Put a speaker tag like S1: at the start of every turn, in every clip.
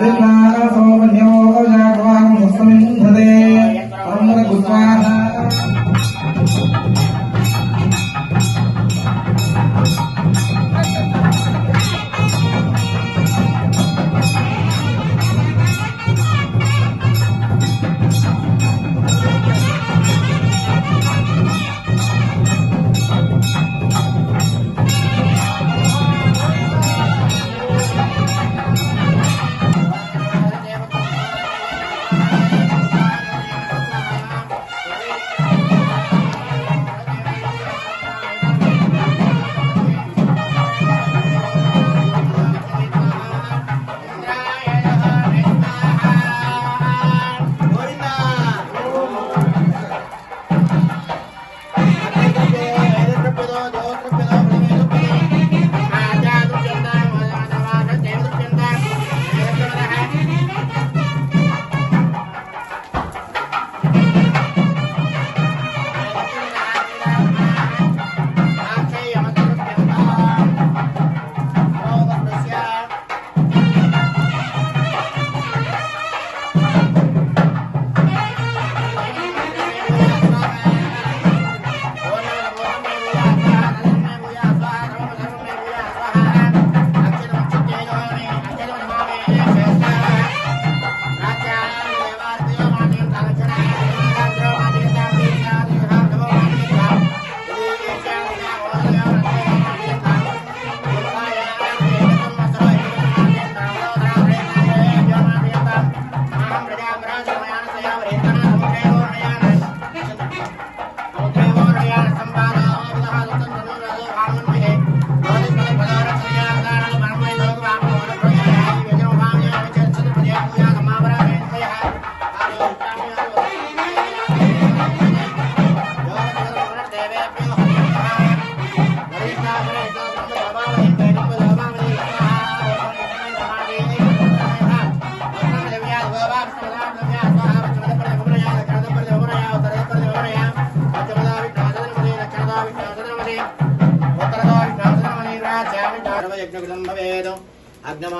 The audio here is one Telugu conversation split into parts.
S1: దేవాంగలవావిష్ణుర్య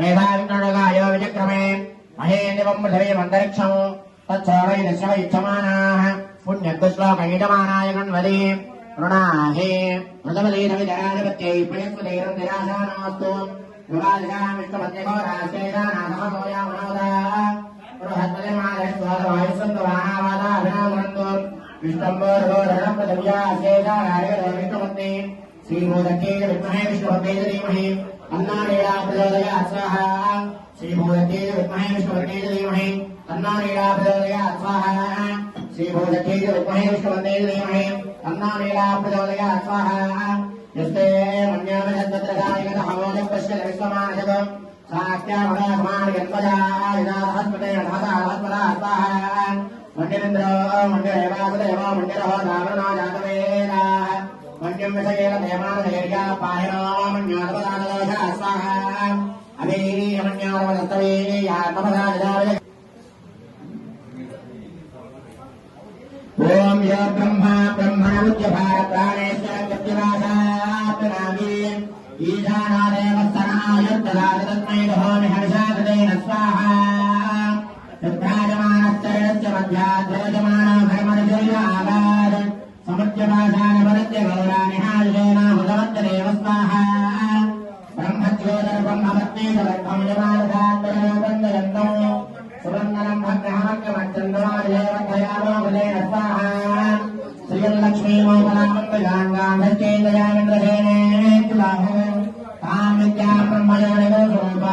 S2: మేఘావినోగాయో విచక్రమే మహేంద్రం పృథివీమంతరిక్షం తచ్చోడై దశవ యుచ్చమానాః పుణ్యగ్శ్లోకయమానాయ కణ్వది రుణాహే మృతమలీరవిధరాధిపత్యై ప్రియస్మతీరం నిరాశానమస్తు యుగాదిగాం విష్ణుపత్యకో రాజేదానాథమోయా మనోదా విష్ణుంబోధోరణం పృథివ్యా సేదానాయ విష్ణుపత్ని శ్రీమోదకే విద్మహే విష్ణుపత్ని ధీమహే अन्नारेणा प्रचोदयात् स्वाहा श्रीभूतके विद्महे विष्णुपते धीमहि अन्नारेणा प्रचोदयात् स्वाहा श्रीभूतके विद्महे विष्णुपते धीमहि अन्नारेणा प्रचोदयात् स्वाहा यस्ते मन्यामजन्तत्रगायकतः मोदः पश्यति विश्वमानजगम् मण्डिरेवासदेव मण्डिरः दावरणो जातवेदा मण्ड्यं विषयेन देवानधैर्या पाहिनो मण्ड्यात्मदानदोषः स्वाहा अवीर्यमण्योरवदस्तवीर्यात्मपदादिदावय ॐ यो ब्रह्मा ब्रह्मणमुद्यभारप्राणेश्वर मृत्युनाशात्मनामी ईशानादेव
S1: श्रीयलक्ष्मीमोहनामन्दयाङ्गाधकेन्द्रयामिन्द्रहेणे तुलाहं तामित्या ब्रह्मयोनिगो स्वरूपा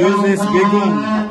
S3: Use this
S4: big one.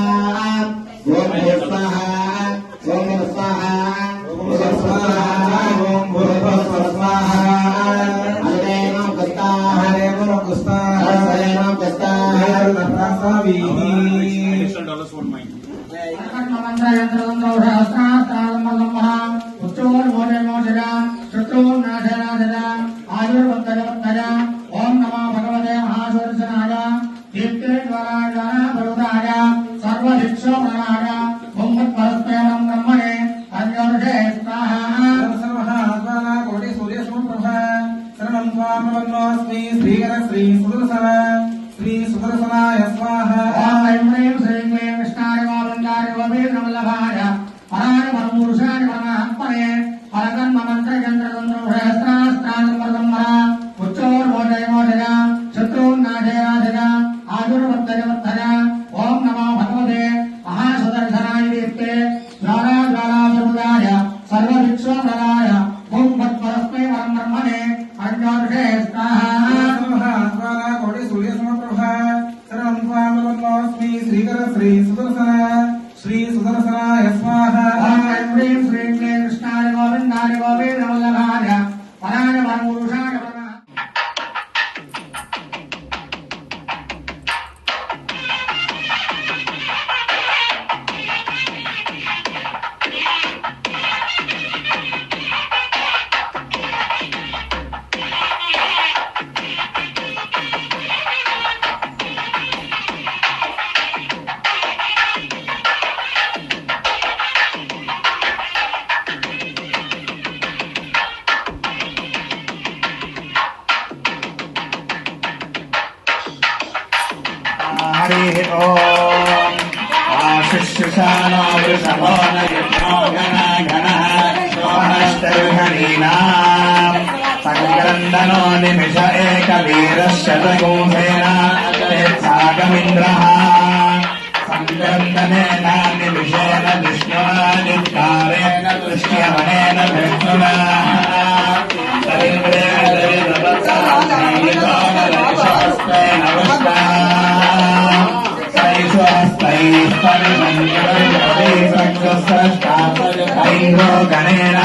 S4: ఐంద్రో గణేన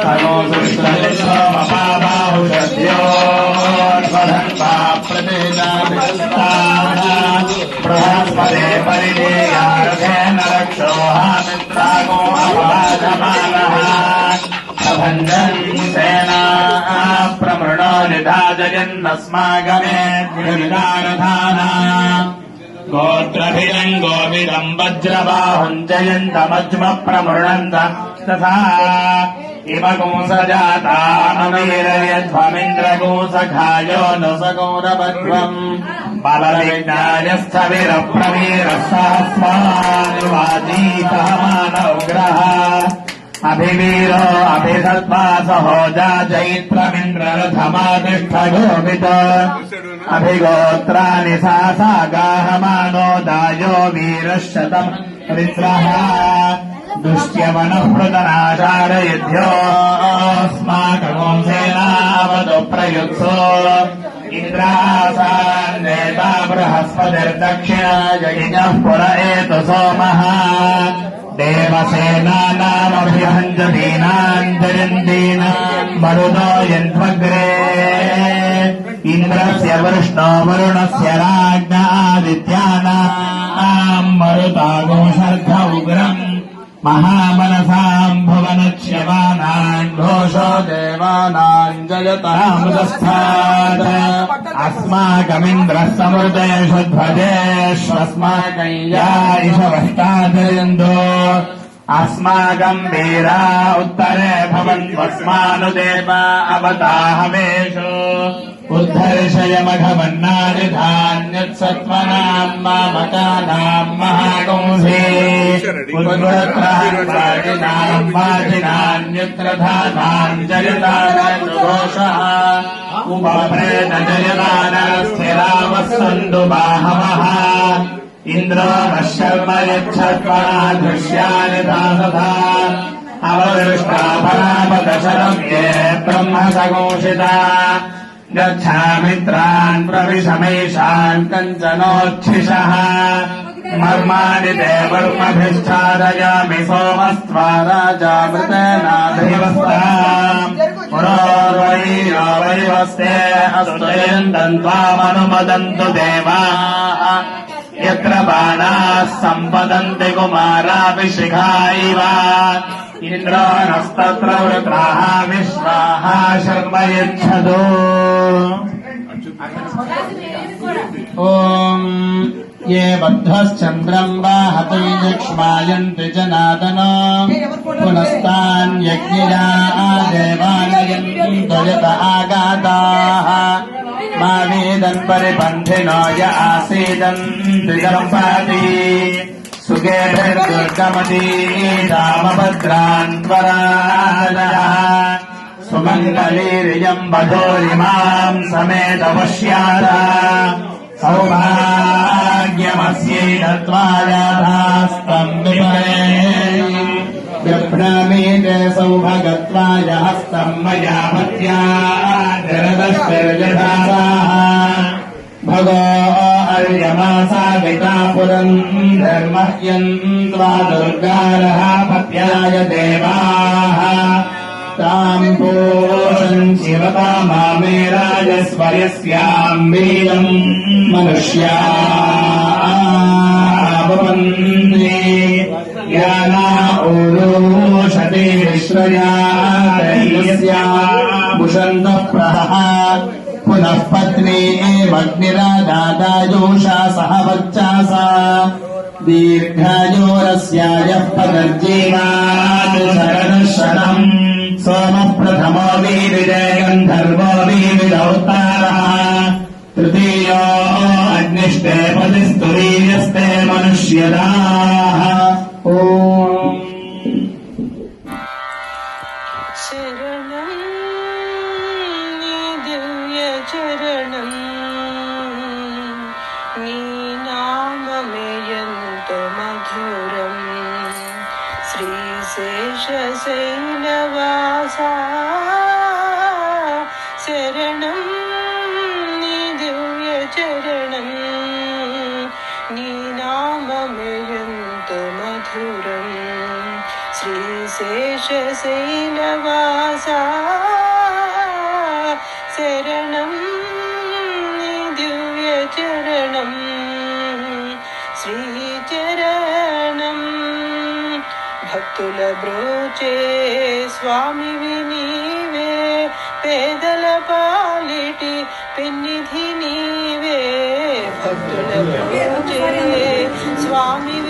S4: సర్వో బృహస్పదే పరిదేయారథేన రక్షోహామిత్రాగో అవాజమానః ప్రభంజన్ సేనా ప్రమృణో నిధాజయన్నస్మాగమే విధానధానా గోత్రభిజం గోవిదం వజ్రబాహుం జయంతమజ్మ ప్రమృణంత తథా ఇమ కోసజాతామీరయధ్వమింద్రకోసఖాయో నసగౌరవధ్వం బలవిజ్ఞాయస్థవిర ప్రవీర సహస్వానువాజీత మానవగ్రహ అభివీరో అభిసత్వా సహోజా చైత్రమింద్రరథమాతిష్ట గోపిత అభిగోత్రాని సా సాగాహమానో దాయో వీరశతం విగ్రహ దుష్ట్యవనఃప్రదనాచారయధ్యోస్మాకవంశేనావదు ప్రయుత్సో ఇంద్రాసాన్నేతా బృహస్పతిర్దక్షిణ జగినః పుర ఏతు సోమः దేవసేనానామభిహంజదీనాంజయందీన మరుదో యన్ధ్వగ్రే ఇంద్రస్య వృష్ణో వరుణస్య రాజ్ఞాదిత్యానాం మరుతాగో శర్ధ ఉగ్రम् महामनसाम् भुवनक्ष्यमानान् घोषो देवानाम् जयतामुदस्थात् अस्माकमिन्द्रः समृतेषु ध्वजेष्वस्माकम् या इषवष्टाजयन्तो अस्माकम् वीरा उत्तरे भवन्त्वस्मानुदेवा अवताहवेषु उद्धर्षयमघवन्नानि धान्यत्सत्त्वनाम् मामकानाम् महाकंसे उद्वत्राणाम् वाजिनान्यत्र धानाम् जयतानाम् घोषः उपप्रेत जयतानस्थिरावः सन्तु बाहवः इन्द्रो नः शर्म यच्छत्वा दृश्यानि दासधा अवदृष्टाफलापदशरम् ये ब्रह्म सघोषिता गच्छामित्रान् प्रविशमेषान् कञ्चनोच्छिषः मर्माणि ते वर्मभिश्चादयामि सोमस्त्वा राजामृतेनाधिवस्ताम् पुरोर्वै वैवस्ते अस्तुयन्तम् त्वामनुमदन्तु देवाः यत्र बाणाः सम्पदन्ति कुमाराभिशिखा इव इन्द्रो नस्तत्र वृत्राः विश्वाः शर्म यच्छतु ॐ ये बद्धश्चन्द्रम् वाहतै लक्ष्मायन्ति जनादन पुनस्तान्यज्ञया देवालयन्तु यत आगाताः मा वेदन् परिपन्थिनो य आसीदन् द्विगम्पाति सुगेभिर्दुर्गमती रामभद्रान् वरानः सुमङ्गलीरियम् वधोरिमाम् समेतपश्यात सौभाग्यमस्यै दत्त्वायाधास्तम् विपरे व्यभ्रामेते सौभगत्वाय हस्तम् मया पत्या जरदश्चर्यधाराः भगो अर्यमासाविता पुरम् धर्मह्यम् त्वा दुर्गारः पत्याय देवाः ताम् पोषन् शिवता मामे राजस्वयस्याम् वीरम् मनुष्या भवन्ति याना ओरोषते विश्रया दैवस्या भुषन्तः प्रहः पुनः पत्नी एवग्निरादादायोषा सह वर्चासा दीर्घायोरस्यायः पदर्जीवात् शरणशरणम् सोमः प्रथमो वीविजय गन्धर्वो वीविदौतारः तृतीयो अग्निष्टे पदिस्तु दृश्यताः
S5: ओम मधुरं श्रीशेषशैलवासा शरणं दिव्यचरणं श्रीचरणं भक्तुलब्रोचे स्वामि विनीवे पेदलपालिटि पिन्निधि नीवे भक्तुलब्रोचे स्वामि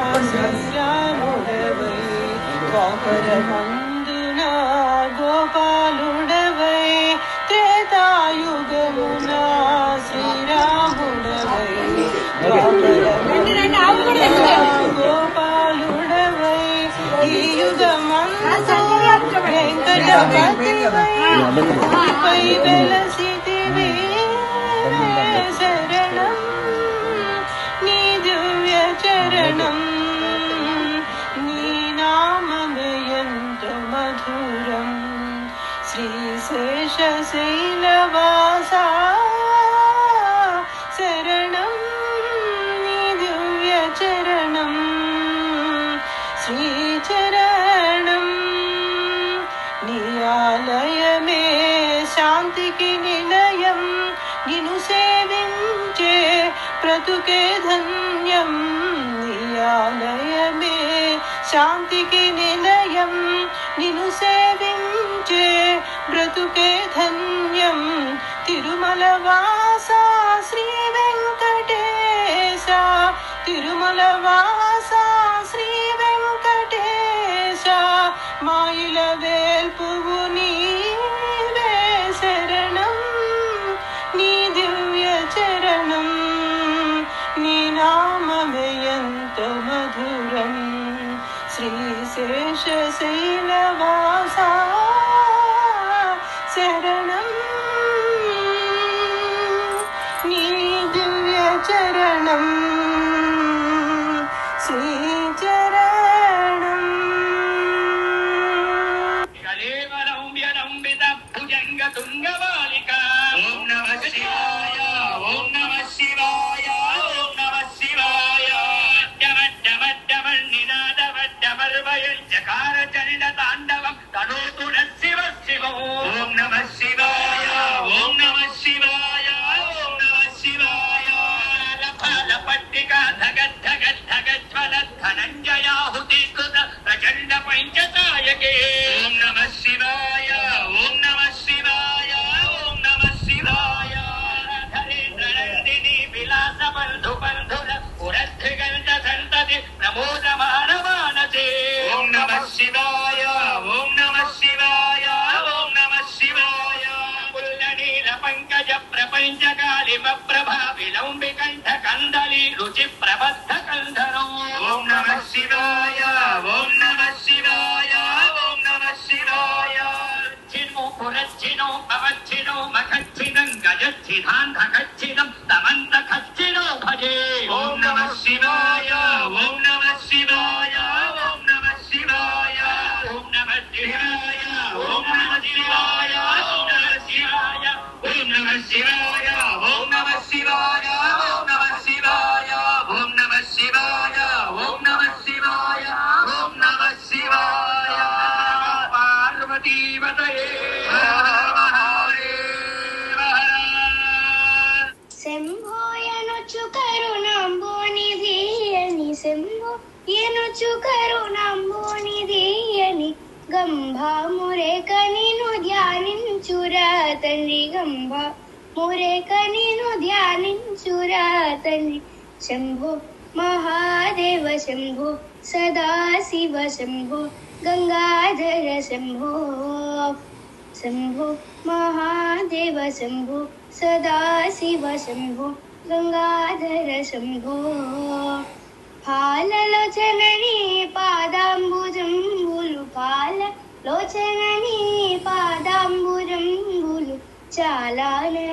S5: ஞானுடவை கோபரமந்துனா கோபாலுடவை திரேதாயுகமுனா ஸ்ரீராமுடவை கோபாலுடவை ஈயுகமந்த வெங்கடபதிவை வெலசிதிவே சரணம் நீ திவ்ய சரணம் బ్రతుకే ధన్యం నియాలయమే శాంతికి నిలయం నిను సేవించే బ్రతుకే ధన్యం. తిరుమల వాస శ్రీ వెంకటేశ తిరుమల వాసా
S6: चरणम् धनञ्जयाहुति कृत प्रचण्ड पञ्चतायके ॐ नमः शिवाय ॐ शिवाय ॐ शिवाय धरेन्द्रनन्दिनि विलासबन्धु बन्धुर उरद्धिगन्ध सन्तति नमोद मानवानसे ॐ नम शिवाय ॐ नमः शिवाय ॐ नमः शिवाय। पुल्लनील पङ्कज प्रपञ्चकालिमप्रभा विलम्बिकण्ठ कन्दली 你看，打
S7: 开 మురేక నేను ధ్యానించురా తండ్రి శంభు మహాదేవ శంభు సదాశివ శంభు గంగాధర శంభో. శంభు మహాదేవ శంభు సదాశివ శంభు గంగాధర శంభో. పాలలోచనని పాదాంబుజంబులు పాల లోచనని పాదాంబుజంబు చాలా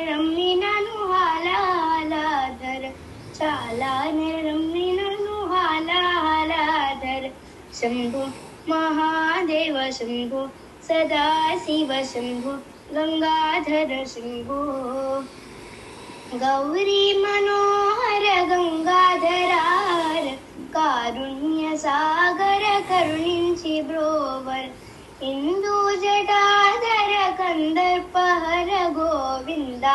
S7: రమ్మినను హాలాధర చాలా రమ్మినను హాలాధర శంభో మహాదేవ శంభో సదాశివ శంభో గంగాధర శంభో గౌరీ మనోహర గంగాధరార కారుణ్య సాగర కరుణించి బ్రోవర్ न्दु कन्दर्पहर गोविन्दात्मजानिकु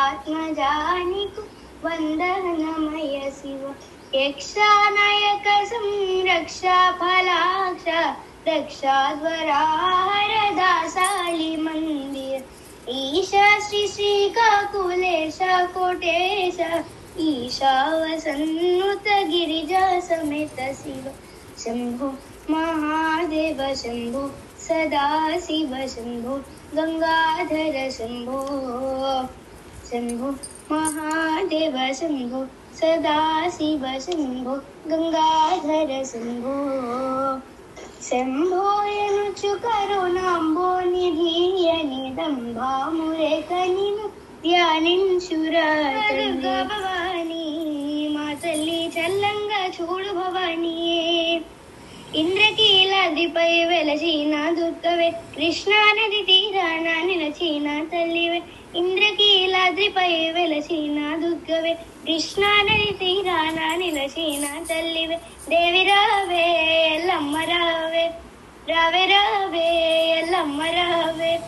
S7: वन्दनमय शिव। यक्षा नायक संरक्षा फलाक्षाध्वरा हर दासालि मन्दिर ईशा श्रीश्रीकाकुलेश कोटेश ईशावसन्नुत गिरिजा समेत शिव। शम्भो महादेव शम्भो మహాదేవ శంభో సదాశివ శంభో గంగాధర శంభో శంభో మహాదేవ శంభో సదాశివ శంభో గంగాధర శంభో శంభోయనుచు కరుణాంబో నిధీయని దంభామురేకనిను ధ్యానించురా దుర్గా భవానీ మా తల్లి చల్లంగా చూడు భవానీ ఇంద్రకీలాదిపై వెలసిన దుర్గవే కృష్ణా నది తీరాన నిలచిన తల్లివే. ఇంద్రకీలాద్రిపై వెలసిన దుర్గవే కృష్ణా నది తీరాన నిలచిన తల్లివే. దేవి రావే ఎల్లమ్మ రావే. రావే రావే ఎల్లమ్మ రావే.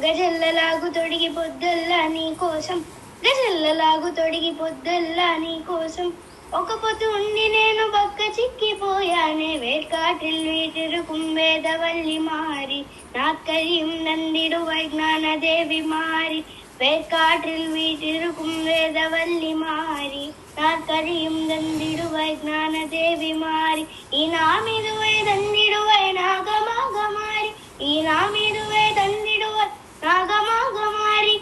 S7: గజల్లలాగు తొడిగి పొద్దుల్లా నీ కోసం. గజల్లలాగు తొడిగి పొద్దల్లా నీ కోసం. ఒక పొద్దు ఉండి నేను పక్క చిక్కిపోయానే వేర్కాటిల్ వీటిరు కుంభేదవల్లి మారి నాక్కరియం నందిడు వైజ్ఞాన దేవి మారి వేర్కాటిల్ వీటిరు కుంభేదవల్లి మారి నాక్కరియం నందిడు వైజ్ఞాన దేవి మారి ఈ నామిదువై నాగమాగ మారి ఈ నామిదువై దందిడువై నాగమాగ మారి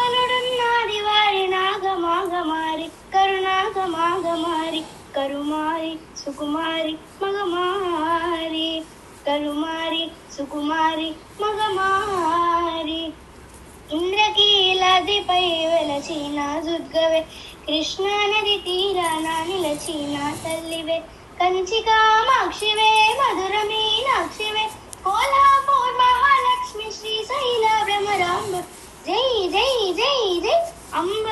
S7: వారి నాగమాగమారి కరుణాగమాగమారి కరుమారి సుకుమారి మగమారి కరుమారి సుకుమారి మగమారి ఇంద్రకీలాదిపై వెలచిన దుర్గవే కృష్ణా నది తీరాన నిలచిన తల్లివే కంచి కామాక్షివే మధుర మీనాక్షివే కోల్హాపూర్ మహాలక్ష్మి శ్రీ శైల భ్రమరాంబ జై జై జై జై అంబ